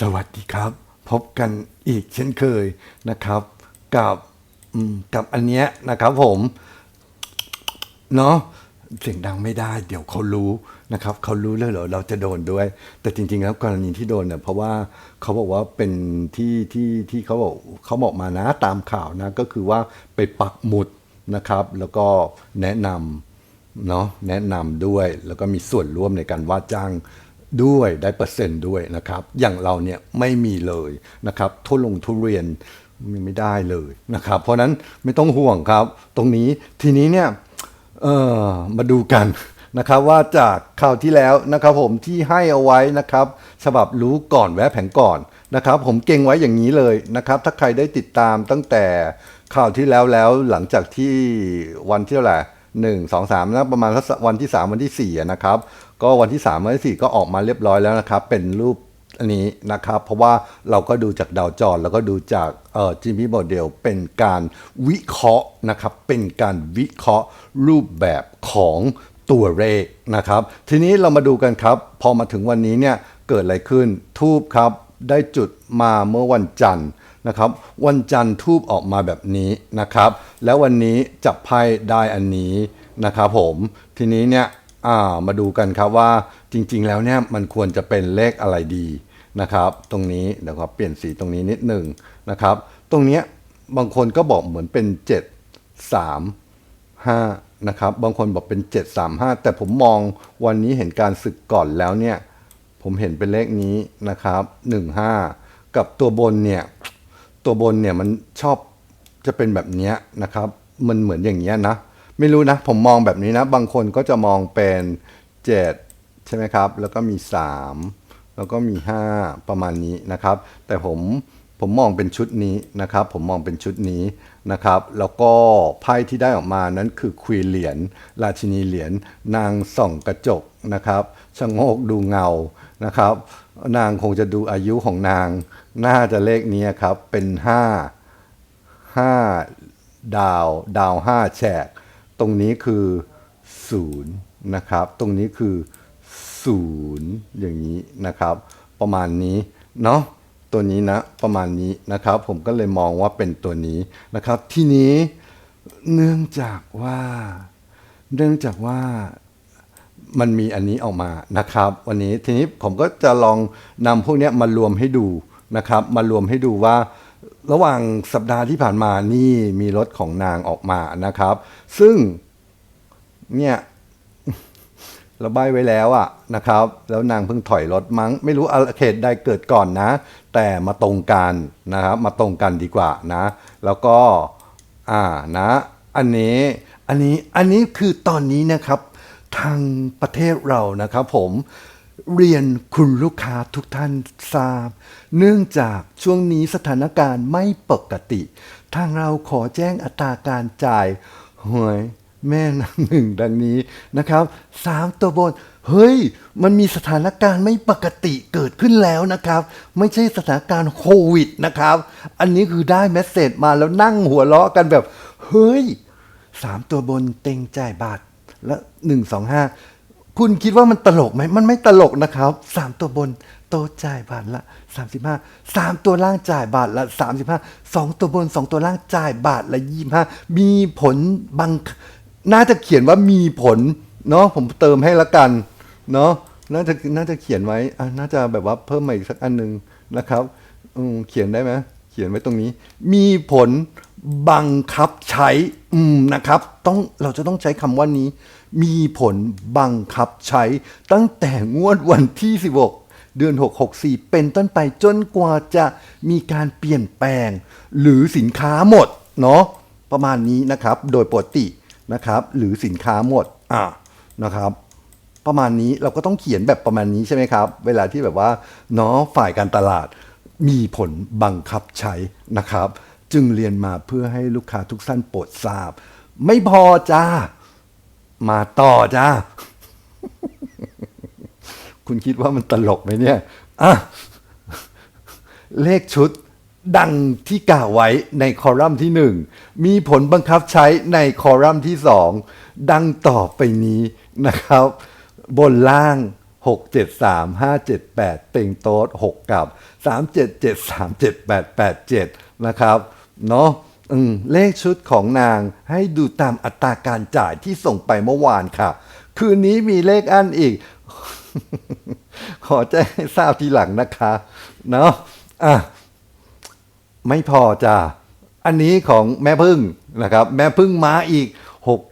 สวัสดีครับ พบกันอีกเช่นเคยนะครับ กับกับอันเนี้ยนะครับผมเนาะเสียงดังไม่ได้ เดี๋ยวเขารู้นะครับเขารู้เลยเหรอเราจะโดนด้วย แต่จริง ๆ แล้วกรณีที่โดนเนี่ยเพราะว่าเขาบอกว่าเป็นที่ที่ที่เขาบอกเขาบอกมานะตามข่าวนะก็คือว่าไปปักหมุดนะครับ แล้วก็แนะนำเนาะแนะนำด้วยแล้วก็มีส่วนร่วมในการว่าจ้าง ด้วยได้เปอร์เซ็นต์ด้วยนะครับ อย่างเราเนี่ยไม่มีเลยนะครับทุลงทุเรียนมีไม่ได้เลยนะครับ เพราะนั้นไม่ต้องห่วงครับ ตรงนี้ทีนี้เนี่ยมาดูกันนะครับว่าจากข่าวที่แล้วนะครับผมที่ให้เอาไว้นะครับฉบับรู้ก่อนแวะแผงก่อนนะครับ ผมเก่งไว้อย่างนี้เลยนะครับ ถ้าใครได้ติดตามตั้งแต่ข่าวที่แล้วแล้วหลังจากที่วันที่เท่าไหร่หนึ่งสองสามนะประมาณวันที่สามวันที่สี่นะครับ ก็วันที่สามวันที่สี่ก็ออกมาเรียบร้อยแล้วนะครับ เป็นรูปอันนี้นะครับ เพราะว่าเราก็ดูจากดาวจรแล้วก็ดูจากเอ่อจิมมี่โมเดลเป็นการวิเคราะห์นะครับ เป็นการวิเคราะห์รูปแบบของตัวเลขนะครับ ทีนี้เรามาดูกันครับ พอมาถึงวันนี้เนี่ยเกิดอะไรขึ้นทูบครับได้จุดมาเมื่อวันจันทร์นะครับ วันจันทร์ทูบออกมาแบบนี้นะครับ แล้ววันนี้จับไพ่ได้อันนี้นะครับผมทีนี้เนี่ย อ่ามาดูกันครับว่าจริงๆแล้วเนี่ยมันควรจะเป็นเลขอะไรดีนะครับ ตรงนี้เดี๋ยวขอเปลี่ยนสีตรงนี้นิดหนึ่งนะครับ ตรงเนี้ยบางคนก็บอกเหมือนเป็น 7 3 5นะครับบางคนบอกเป็น 735 แต่ผมมองวันนี้เห็นการศึกก่อนแล้วเนี่ยผมเห็นเป็นเลขนี้นะครับ 15 กับตัวบนเนี่ยตัวบนเนี่ยมันชอบจะเป็นแบบนี้นะครับ มันเหมือนอย่างเงี้ยนะ ไม่รู้นะ ผมมองแบบนี้นะ บางคนก็จะมองเป็น 7 ใช่ไหมครับ แล้วก็มี 3 แล้วก็มี 5 ประมาณนี้นะครับ แต่ผมผมมองเป็นชุดนี้นะครับ ผมมองเป็นชุดนี้นะครับ แล้วก็ไพ่ที่ได้ออกมานั้นคือควีเหรียญราชินีเหรียญนางส่องกระจกนะครับชะโงกดูเงานะครับ นางคงจะดูอายุของนาง น่าจะเลขนี้ครับเป็นห้าห้าดาว ดาวห้าแฉก รงนี้คือศูนย์นะครับ ตรงนี้คือศูนย์อย่างนี้นะครับ ประมาณนี้เนาะตัวนี้นะประมาณนี้นะครับ ผมก็เลยมองว่าเป็นตัวนี้นะครับ ทีนี้เนื่องจากว่า เนื่องจากว่ามันมีอันนี้ออกมานะครับ วันนี้ทีนี้ผมก็จะลองนำพวกนี้มารวมให้ดูนะครับ มารวมให้ดูว่า ระหว่างสัปดาห์ที่ผ่านมานี่มีรถของนางออกมานะครับ ซึ่งเนี่ยเราใบไว้แล้วอะนะครับ แล้วนางเพิ่งถอยรถมั้ง ไม่รู้อะไรเหตุใดเกิดก่อนนะ แต่มาตรงกันนะครับ มาตรงกันดีกว่านะ แล้วก็อ่านะ อันนี้อันนี้อันนี้คือตอนนี้นะครับ ทางประเทศเรานะครับผม เรียนคุณลูกค้าทุกท่านทราบ เนื่องจากช่วงนี้สถานการณ์ไม่ปกติ ทางเราขอแจ้งอัตราการจ่ายหวยแม่นหนึ่งดังนี้นะครับสามตัวบน เฮ้ย มันมีสถานการณ์ไม่ปกติเกิดขึ้นแล้วนะครับ ไม่ใช่สถานการณ์โควิดนะครับ อันนี้คือได้เมสเซจมาแล้วนั่งหัวเราะกันแบบ เฮ้ยสามตัวบนเต็งจ่ายบาทและหนึ่งสองห้า คุณคิดว่ามันตลกไหม มันไม่ตลกนะครับสามตัวบนโตจ่ายบาทละสามสิบห้าสามตัวล่างจ่ายบาทละสามสิบห้าสองตัวบนสองตัวล่างจ่ายบาทละยี่ห้ามีผลบาง น่าจะเขียนว่ามีผล เนาะผมเติมให้ละกัน เนาะน่าจะน่าจะเขียนไว้อะน่าจะแบบว่าเพิ่มมาอีกสักอันหนึ่งนะครับเขียนได้ไหมเขียนไว้ตรงนี้ มีผล บังคับใช้อืมนะครับต้องเราจะต้องใช้คำว่านี้ มีผลบังคับใช้ตั้งแต่งวดวันที่ 16 เดือน 6 64 เป็นต้นไปจนกว่าจะมีการเปลี่ยนแปลง หรือสินค้าหมดเนาะประมาณนี้นะครับโดยปกตินะครับ หรือสินค้าหมดอ่านะครับ ประมาณนี้เราก็ต้องเขียนแบบประมาณนี้ใช่ไหมครับ เวลาที่แบบว่าเนาะฝ่ายการตลาดมีผลบังคับใช้นะครับ จึงเรียนมาเพื่อให้ลูกค้าทุกท่านโปรดทราบ ไม่พอจ้า มาต่อจ้า คุณคิดว่ามันตลกไหมเนี่ยอะเลขชุดดังที่กล่าวไว้ในคอลัมน์ที่หนึ่งมีผลบังคับใช้ในคอลัมน์ที่สองดังต่อไปนี้นะครับ บนล่าง 6 7 3 5 7 8 เต็งโต๊ด6 กับ 3 7 7 3 7 8 8 7 นะครับ เนาะเลขชุดของนางให้ดูตามอัตราการจ่ายที่ส่งไปเมื่อวานค่ะ คืนนี้มีเลขอันอีก ขอแจ้งให้ทราบทีหลังนะคะ เนาะอะไม่พอจ้าอันนี้ของแม่พึ่งนะครับ แม่พึ่งมาอีก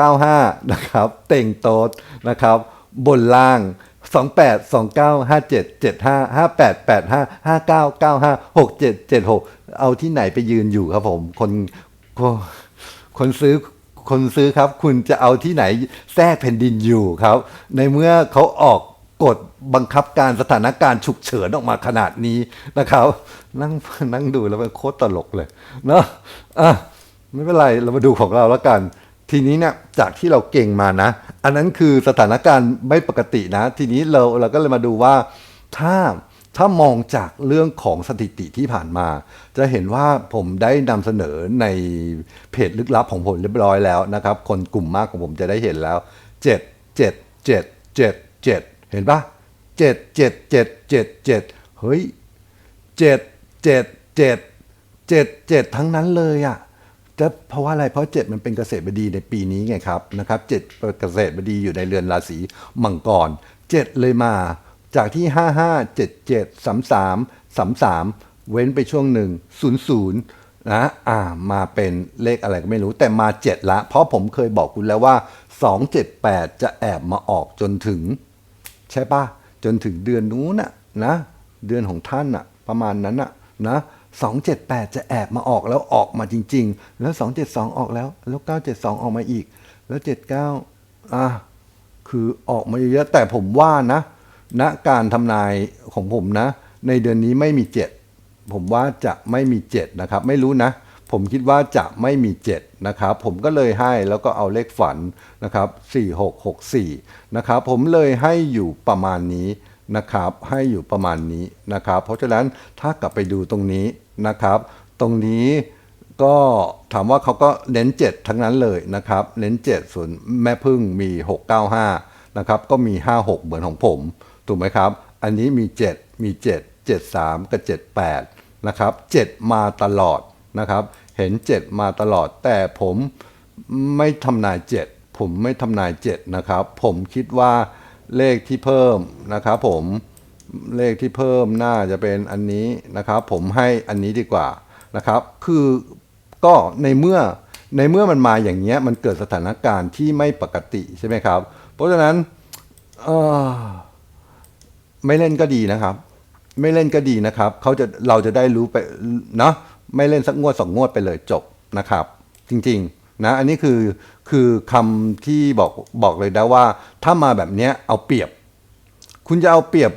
695 นะครับ เต่งโต๊ดนะครับ บนล่าง 28 29 57 75 58 85 59 95 67 76 เอาที่ไหนไปยืนอยู่ครับผม คนคนซื้อคนซื้อครับ คุณจะเอาที่ไหนแทรกแผ่นดินอยู่ครับ ในเมื่อเขาออกกฎบังคับการสถานการณ์ฉุกเฉินออกมาขนาดนี้นะครับ นั่งนั่งดูแล้วมันโคตรตลกเลยเนาะอะไม่เป็นไรเรามาดูของเราแล้วกัน ทีนี้เนี่ยจากที่เราเก่งมานะ อันนั้นคือสถานการณ์ไม่ปกตินะ ทีนี้เราเราก็เลยมาดูว่าถ้า ถ้ามองจากเรื่องของสถิติที่ผ่านมา จะเห็นว่าผมได้นำเสนอในเพจลึกลับของผมเรียบร้อยแล้วนะครับ คนกลุ่มมากของผมจะได้เห็นแล้ว 7 7 7 7 7 เห็นปะ7 7 7 7 7 เฮ้ยเจ็ดเจ็ดเจ็ดเจ็ดเจ็ดทั้งนั้นเลยอะ่ะจะเพราะว่าอะไรเพราะเจ็ดมันเป็นเกษตรบดีในปีนี้ไงครับนะครับเจ็ดเกษตรบดีอยู่ในเรือนราศีมังกรเจ็ดเลยมา จากที่ห้าห้าเจ็ดเจ็ดสามสามสามสามเว้นไปช่วงหนึ่งศูนย์ศูนย์นะอ่ามาเป็นเลขอะไรก็ไม่รู้แต่มาเจ็ดละ เพราะผมเคยบอกคุณแล้วว่าสองเจ็ดแปดจะแอบมาออกจนถึง ใช่ปะจนถึงเดือนนู้นน่ะนะเดือนของท่านน่ะประมาณนั้นน่ะนะสองเจ็ดแปดจะแอบมาออกแล้วออกมาจริง ๆ แล้วสองเจ็ดสองออกแล้วแล้วเก้าเจ็ดสองออกมาอีก แล้วเจ็ดเก้าอะคือออกมาเยอะแต่ผมว่านะ ณการทำนายของผมนะ ในเดือนนี้ไม่มีเจ็ดผมว่าจะไม่มีเจ็ดนะครับ ไม่รู้นะ ผมคิดว่าจะไม่มี 7 นะครับ ผมก็เลยให้แล้วก็เอาเลขฝันนะครับ 4664 นะครับ ผมเลยให้อยู่ประมาณนี้นะครับ ให้อยู่ประมาณนี้นะครับ เพราะฉะนั้นถ้ากลับไปดูตรงนี้นะครับ ตรงนี้ก็ถามว่าเขาก็เน้น 7 ทั้งนั้นเลยนะครับ เน้น 7 ส่วนแม่พึ่งมี 695 นะครับ ก็มี 56 เหมือนของผม ถูกไหมครับ อันนี้มี 7 มี 7 73 กับ 78 นะครับ 7 มาตลอดนะครับ เห็น 7 มาตลอด แต่ผมไม่ทำนาย 7 ผมไม่ทำนาย 7 นะครับ ผมคิดว่าเลขที่เพิ่มนะครับผมเลขที่เพิ่มน่าจะเป็นอันนี้นะครับ ผมให้อันนี้ดีกว่านะครับ คือก็ในเมื่อในเมื่อมันมาอย่างเงี้ยมันเกิดสถานการณ์ที่ไม่ปกติใช่ไหมครับ เพราะฉะนั้นเออ ไม่เล่นก็ดีนะครับ ไม่เล่นก็ดีนะครับเขาจะเราจะได้รู้ไปเนาะไม่เล่นสักงวดสองงวดไปเลยจบนะครับ จริงๆนะอันนี้คือคือคำที่บอกบอกเลยนะว่า ถ้ามาแบบนี้เอาเปรียบ คุณจะเอาเปรียบ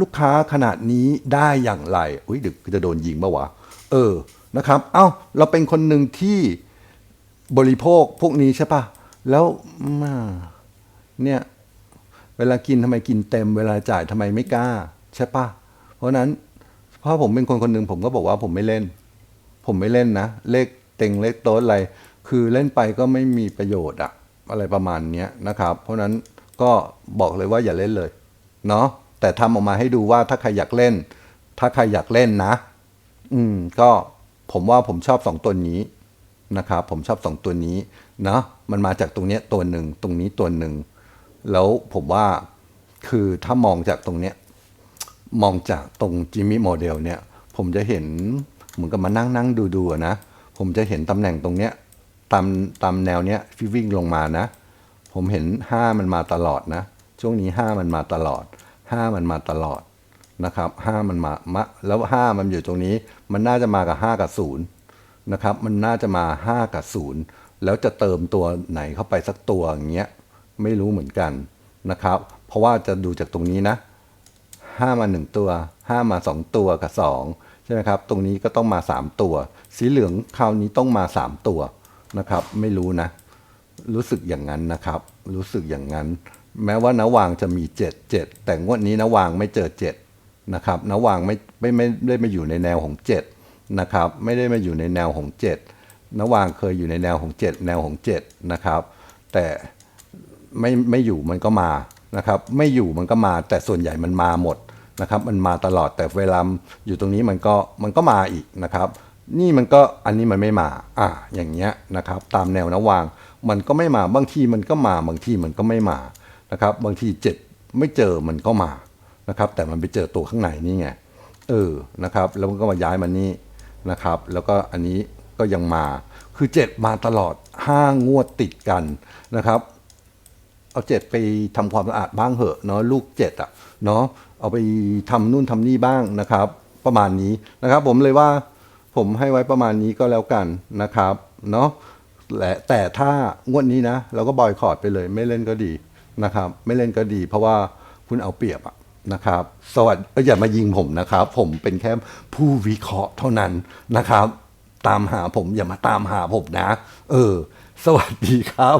ลูกค้าขนาดนี้ได้อย่างไรอุ้ยเดี๋ยวจะโดนยิงปะวะเออนะครับ เอ้าเราเป็นคนหนึ่งที่บริโภคพวกนี้ใช่ปะแล้วเนี่ย เวลากินทำไมกินเต็ม เวลาจ่ายทำไมไม่กล้า ใช่ปะเพราะนั้นเพราะผมเป็นคนคนหนึ่งผมก็บอกว่าผมไม่เล่น ผมไม่เล่นนะ เลขเต็งเลขโต๊ดอะไร คือเล่นไปก็ไม่มีประโยชน์อะอะไรประมาณเนี้ยนะครับ เพราะนั้นก็บอกเลยว่าอย่าเล่นเลยเนาะแต่ทำออกมาให้ดูว่าถ้าใครอยากเล่น ถ้าใครอยากเล่นนะ อืมก็ผมว่าผมชอบสองตัวนี้นะครับผมชอบสองตัวนี้เนาะมันมาจากตรงเนี้ยตัวหนึ่งตรงนี้ตัวหนึ่ง แล้วผมว่าคือถ้ามองจากตรงเนี้ยมองจากตรงจิมมี่โมเดลเนี่ย ผมจะเห็นเหมือนกับมานั่งนั่งดูดูๆนะ ผมจะเห็นตำแหน่งตรงเนี้ยตามตามแนวเนี้ยที่วิ่งลงมานะ ผมเห็นห้ามันมาตลอดนะ ช่วงนี้ห้ามันมาตลอดห้ามันมาตลอดนะครับห้ามันมามะแล้วห้ามันอยู่ตรงนี้ มันน่าจะมากับห้ากับศูนย์นะครับ มันน่าจะมาห้ากับศูนย์แล้วจะเติมตัวไหนเข้าไปสักตัวอย่างเงี้ย ไม่รู้เหมือนกันนะครับ เพราะว่าจะดูจากตรงนี้นะห้ามาหนึ่งตัวห้ามาสองตัวกับสองใช่ไหมครับ ตรงนี้ก็ต้องมาสามตัว สีเหลืองคราวนี้ต้องมาสามตัวนะครับ ไม่รู้นะ รู้สึกอย่างนั้นนะครับ รู้สึกอย่างนั้น แม้ว่านวางจะมีเจ็ดเจ็ดแต่งวดนี้นวางไม่เจอเจ็ดนะครับนวางไม่ไม่ไม่ได้มาอยู่ในแนวของเจ็ดนะครับ ไม่ได้มาอยู่ในแนวของเจ็ดนวางเคยอยู่ในแนวของเจ็ดแนวของเจ็ดนะครับ แต่ ไม่ไม่อยู่มันก็มานะครับไม่อยู่มันก็มาแต่ส่วนใหญ่มันมาหมดนะครับมันมาตลอดแต่เวลาอยู่ตรงนี้มันก็มันก็มาอีกนะครับนี่มันก็อันนี้มันไม่มาอ่าอย่างเงี้ยนะครับตามแนวนะวางมันก็ไม่มาบางทีมันก็มาบางทีมันก็ไม่มานะครับบางทีเจ็ดไม่เจอมันก็มานะครับแต่มันไปเจอตัวข้างในนี่ไงเออนะครับแล้วมันก็มาย้ายมานี่นะครับแล้วก็อันนี้ก็ยังมาคือเจ็ดมาตลอดห้างวดติดกันนะครับ เอาเจ็ดไปทำความสะอาดบ้างเหอะเนาะลูกเจ็ดอะเนาะเอาไปทำนู่นทำนี่บ้างนะครับ ประมาณนี้นะครับ ผมเลยว่าผมให้ไว้ประมาณนี้ก็แล้วกันนะครับเนาะและแต่ถ้างวดนี้นะ เราก็บอยคอรดไปเลยไม่เล่นก็ดีนะครับ ไม่เล่นก็ดี เพราะว่าคุณเอาเปรียบอะนะครับ สวัสดีอย่ามายิงผมนะครับ ผมเป็นแค่ผู้วิเคราะห์เท่านั้นนะครับ ตามหาผมอย่ามาตามหาผมนะ เออ สวัสดีครับ